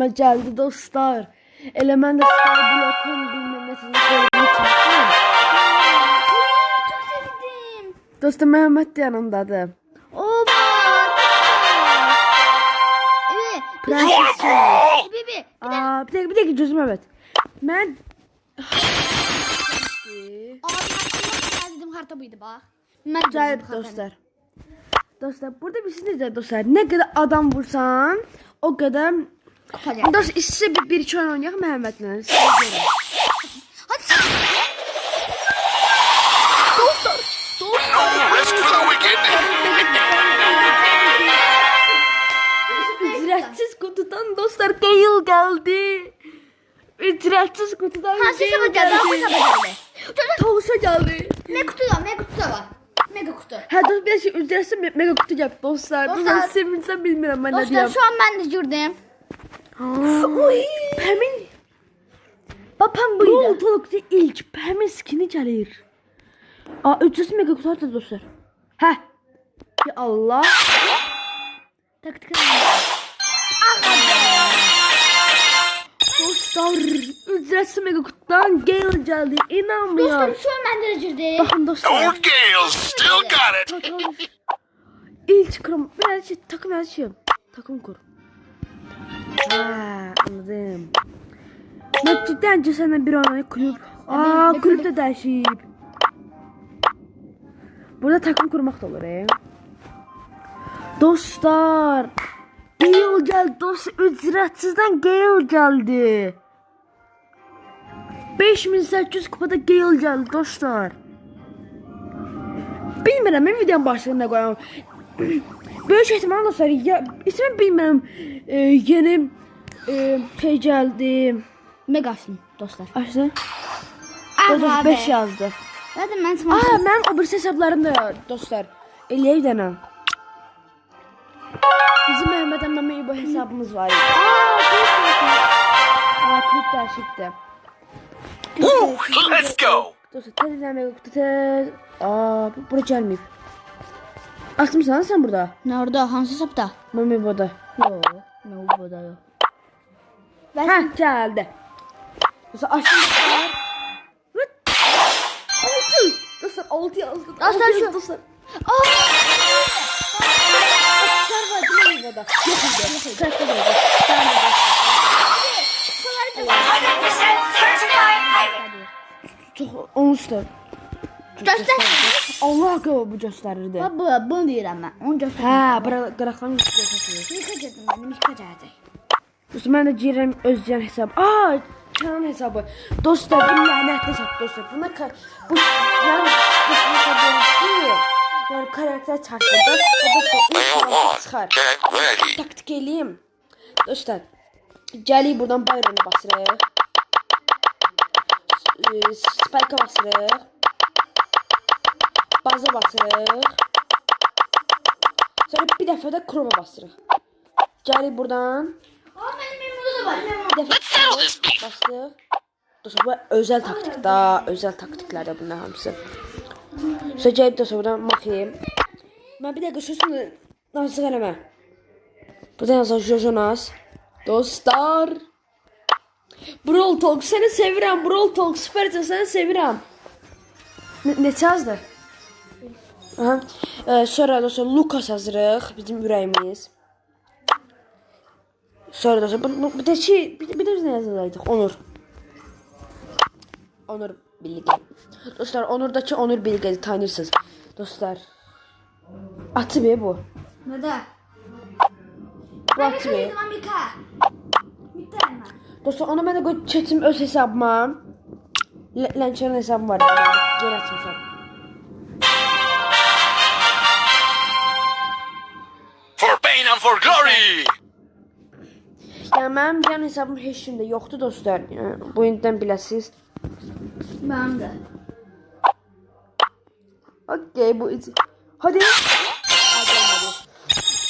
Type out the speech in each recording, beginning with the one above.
Mən gəldi dostlar. Elə mən də Skyblock'un bilmem nesini çəkdim. Çok sevdim. Dostum Mehmet de yanımdadır. Oba. Evet. Prenses. Bibi. Aa, bir dakika bir dakika gözüm evet. Ben Abi harita buydu bak. Ben Güzel harita. dostlar. Dostlar burada bir şey diyeceğim dostlar. Ne kadar adam vursan o kadar Dostlar size bir, bir oyun oynayaq Mehmet'le. Hadi sen. Wicked. Ücretsiz kutudan dostlar Gale geldi. Ücretsiz kutudan Ha. Nasıl yapacağız? Tavuşa geldi. Ne kutu var? Ne kutu var? Mega kutu. Ha dostlar bir şey ücretsiz me- mega kutu yap dostlar. Dostlar- Dostlar sevinçten bilmiyorum ben ne Dostlar diyeyim. şu an ben de gördüm. Oy. Pəmin. Babam Bu ortalıqda ilk Pəmin skini gəlir. Aa 300 mega kutu dostlar. Hə. Ya Allah. Tak tak. Dostlar ücretsiz mega kutudan Gale geldi. İnanmıyorum. Dostlar şu an ben. Bakın dostlar. Old Gales still got it. İlk kurum. Biraz şey, takım her şey. Takım kur. Ha, anladım. Ben cidden senden bir ana kulüp. Aa ne kulüp de değişip. Burada takım kurmak da olur ya. Dostlar. Gale geldi dostlar. Ücretsizden Gale geldi. 5800 kupada Gale geldi dostlar. Bilmirəm, mən videonun başlığına qoyam. Böyük ehtimal dostlar, ya ismini bilmirəm. E, yeni e, şey gəldi. Megasın dostlar. Açdı. Aha 5 yazdı. Zaten ben sana Aa, mən o birisi hesablarımda dostlar. Eləyək bir dənə. Bizim Məhəmməd əmmə bu hesabımız var. Aa, klub dəyişibdi. Woo, let's go. Dostlar, tez eləmək yoxdur, tez. Aa, bu- bura gəlməyib. Açmısan sən burada? Ne orada? Hansı sapta? Mami burada. Yok. Ne burada yok. Ben. Dostlar, açdım dostlar. Vıt. Altı. Dostlar, altı yazdı. Dostlar, şu- Dostlar. Aa! Açlar var, değil mi burada? Yok idi. Yok idi. Səhvdə oldu. Səhvdə oldu. Çox onsuz Göster. Allah haqqı bu göstərirdi. Baba bunu deyirəm mən. Onu göster. Hə, bura qıraqdan göstərir. Dostlar, mən də girirəm özgən hesab. Aa, Kənan hesabı. Dostlar, bu lənətli hesab dostlar. Buna bu yəni dostlar hesabı ki, yəni karakter da ilk çıxar. Taktik eləyim. Dostlar, gəlik buradan Byron'u basırıq. Spike'a basırıq. Baza basırıq. Sonra bir dəfə də Chroma basırıq. Gəlik buradan. Aa benim burada da var. Bir dəfə basdıq. Dostlar, bu özəl taktik da, özəl taktiklərdə bunlar hamısı. Sonra gəlib dostlar buradan baxayım. Mən bir dəqiqə sözünü nazıq eləmə. Buradan yazaq Jojonas. Dostlar. Brawl Talk səni sevirəm. Brawl Talk süpercə səni sevirəm. Ne neçə yazdı? Aha. Ee, sonra dostlar Lucas yazırıq. Bizim ürəyimiz. Sonra dostlar bu, bir de şey bir, bir de biz ne yazacaktık? Onur. Onur Bilge. Dostlar Onur'daki Onur Bilge'yi tanırsınız. Dostlar. Atı be bu. Nədə? Bu atı be. Dostlar onu ben de koy çetim öz hesabıma. L- Lançer'ın hesabım var. Geri açmışam. Pain and for glory. Yani benim yan hesabım heç kimdə yoxdur dostlar. Yəni, bu indidən biləsiniz. Mənim də. Okey bu içi. Hadi.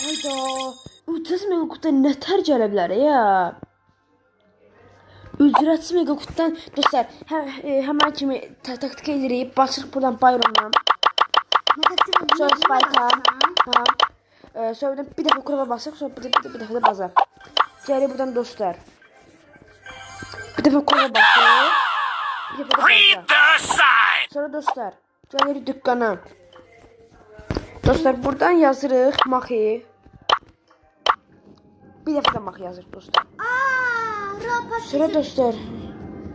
Hayda. Ücretsiz mega kutudan ne tər gələ bilər ya. Ücretsiz mega kutudan dostlar hə, e, həmən kimi ta taktik eləyirik. Basırıq buradan Byron'dan. Sonra Spike'a. Ha. E, sonra bir dəfə kuraba basırıq, sonra bir, də- bir, də- bir dəfə də baza. Gəlir buradan dostlar. Bir dəfə kola basır. Bir basır. the sign. Sonra dostlar, gəlirik dükkana. Dostlar, buradan yazırıq maxi. Bir dəfə də maxi yazırıq dostlar. Aa. Sonra dostlar,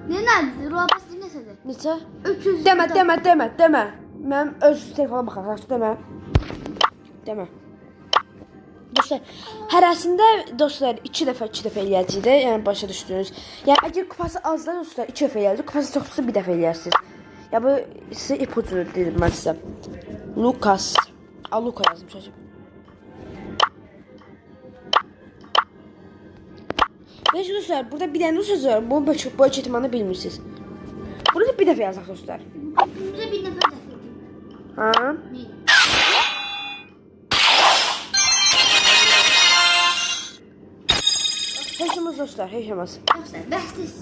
Ne nerede? Ropas ne sesi? neçə? 300. Demə, demə, demə, demə. Mənim öz telefonuma baxaq, yaxşı demə. Demə. Dostlar, hərəsində dostlar 2 dəfə 2 dəfə eləyəcəyik də, yəni başa düşdünüz. Yəni əgər kupası azdan dostlar 2 dəfə eləyəcək, kupası çoxsa bir dəfə eləyərsiniz. Ya bu sizə ipucu dedim mən sizə. Lukas. A Luka yazdım çocuğum. Neyse dostlar, burada bir dənə söz var. Bu bu bu çetmanı bilmirsiniz. Burada bir dəfə yazaq dostlar. Bize bir nefes desin. Ha? Heç olmaz dostlar, heç olmaz. Yoksa bestis.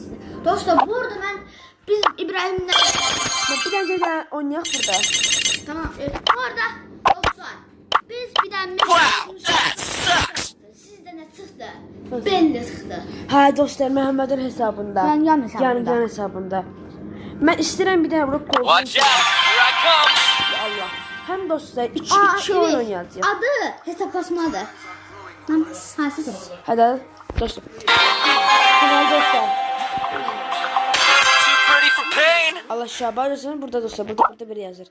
Dostlar burada ben biz İbrahim'le Bax, Bir dənə də oynayaq burada. tamam. E, orada dostlar biz bir tane Wow, that sucks. Sizde ne çıktı? Ben de çıktı. Hə dostlar, Məhəmmədin hesabında. Yan- yan hesabında. Yan yan hesabında. Mən istəyirəm bir dənə burada qol. Watch out. Here I come. Allah. Həm dostlar 2 Aa, 2 oyun evet. oynayacağıq. Adı hesaplaşma adı. Tamam. Ha siz. Hadi pretty for pain. Allah şabar olsun burada dostlar. Burada burada biri yazır.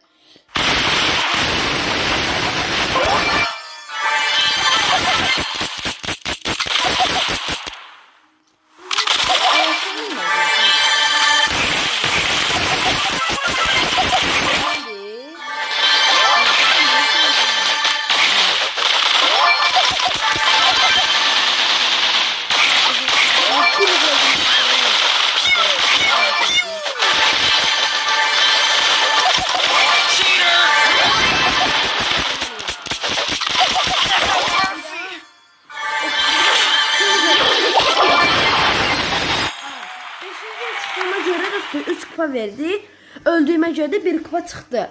Kupa verdi. Öldüğüme göre de bir kupa çıktı.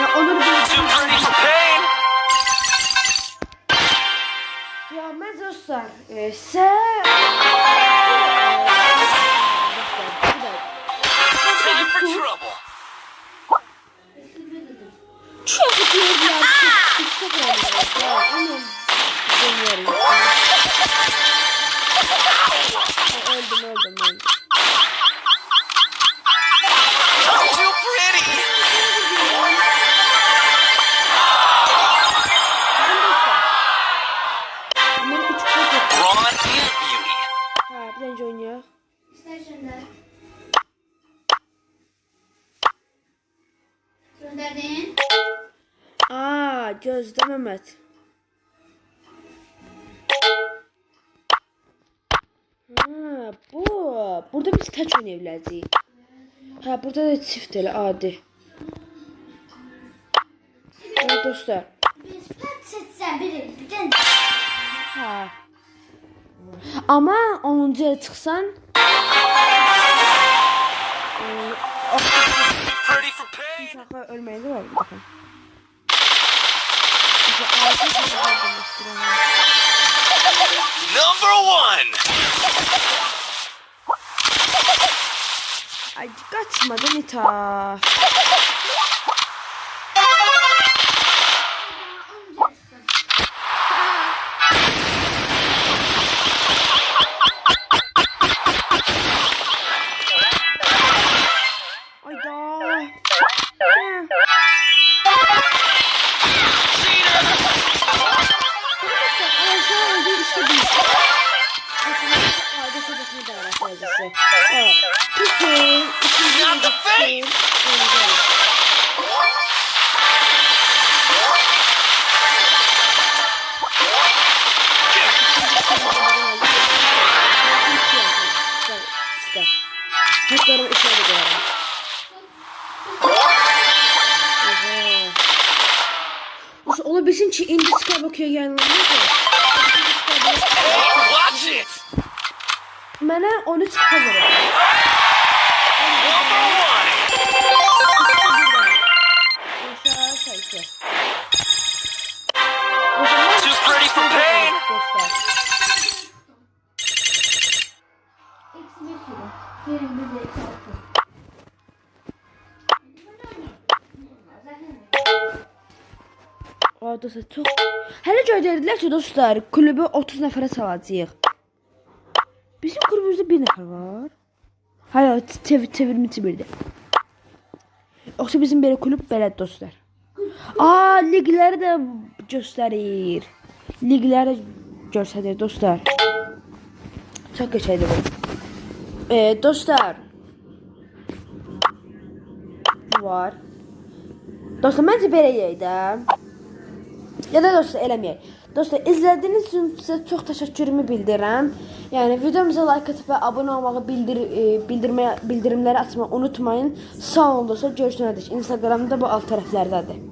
Ya onu bir. Ya ben dostlar e, sen Gözde Mehmet. Ha bu. Burada biz kaç oynayabiliriz? Ha burada da çift ele adi. Evet dostlar. Biz pet seçsen biri. Bir tane. Ha. Ama 10. çıksan Pretty for pain. Number one. I got some other işte biz. Aile sırasını da araştırıcısı. Evet. Kısım, oyuncu. İşte. Haklarım içeri gidiyorum. Oha. Olabilsin ki indi Sky bakıyor it. Mənə 13 çıxı. Oh, das ist so Hələ göndərdilər ki, dostlar, klubu 30 nəfərə salacağıq. Bizim klubumuzda bir nəfər var. Hayır, tev çevirmici birdir. Yoxsa bizim belə klub belədir dostlar. Aa, liqləri də göstərir. Liqləri göstərir dostlar. Çox qəşəngdir bu. E, dostlar. Var. Dostlar, məncə belə yeyək də. Ya da dostlar eləməyək. Dostlar izlədiyiniz üçün sizə çox təşəkkürümü bildirirəm. Yəni videomuza like atıb və abunə olmağı, bildir e, bildirməyə bildirimləri açmağı unutmayın. Sağ olun dostlar. Görüşənədək. Instagramda bu alt tərəflərdədir.